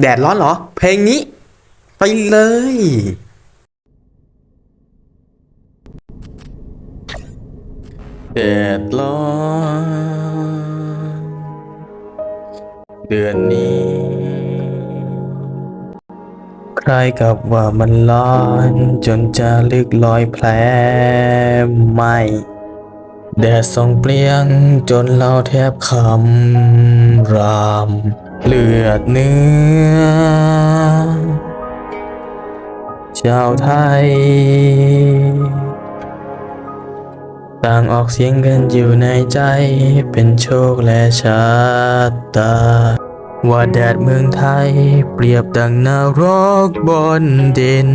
แดดร้อนเหรอ เพลงนี้ ไปเลย แดดร้อน เดือนนี้ ใครกับว่ามันร้อน จนจะลึกลอยแผลไหม แดดส่องเปลี่ยงจนเราแทบคำราม เลือดเนื้อ ชาวไทย ต่างออกเสียงกันอยู่ในใจเป็นโชคและชะตา ว่าแดดเมืองไทยเปรียบดังนรกบนดิน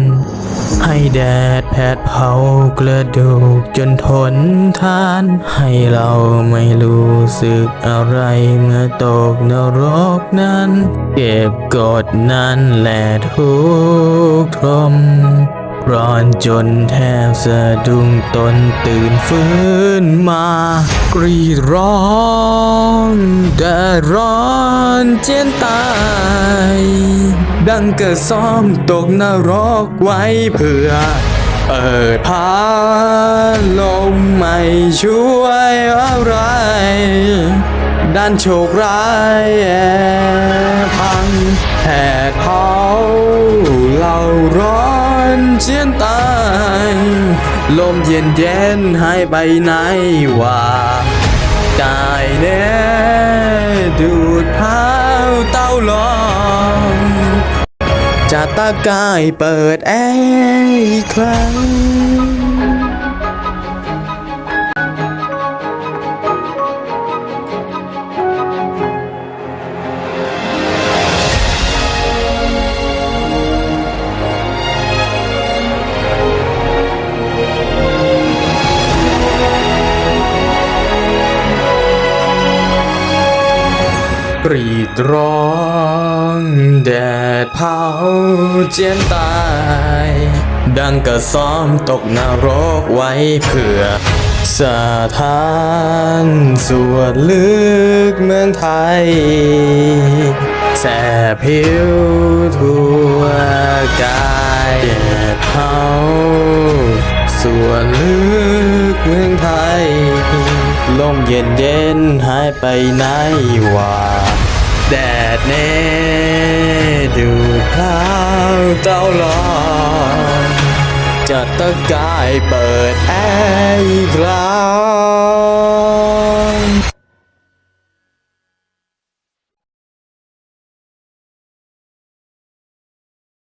ให้แดดแผดเผากระดูกจนทนทาน ให้เราไม่รู้สึกอะไรเมื่อตกนรกนั้น เก็บกดนั้นแหละทุกทรม ร้อนจนแทบสะดุ้งตนตื่นฟื้นมา กรีดร้องแดดร้อนเจียนตาย ดังเกิดซ้อมตกนรกไว้เพื่อเปิดพาลมไม่ช่วยอะไร ด้านโชคร้ายแอพังแผดเผาเราร้อน เชียนตาย ลมเย็นเย็นๆให้ไปไหนว่ากายแน่ดูดเท้าเต้าลองจะตากายเปิดแอร์อีกครั้ง กรีดร้องแดดเผาเจียนตาย ดังกระซ้อมตกนรกไว้เพื่อสถานส่วนลึกเมืองไทย แสบผิวทั่วกายแดดเผาส่วนลึกเมืองไทยลมเย็นเย็นหายไปไหนว่า แดดเน่ดูดพางเตาลอนจะตะกายเปิดแอร์อีกครั้ง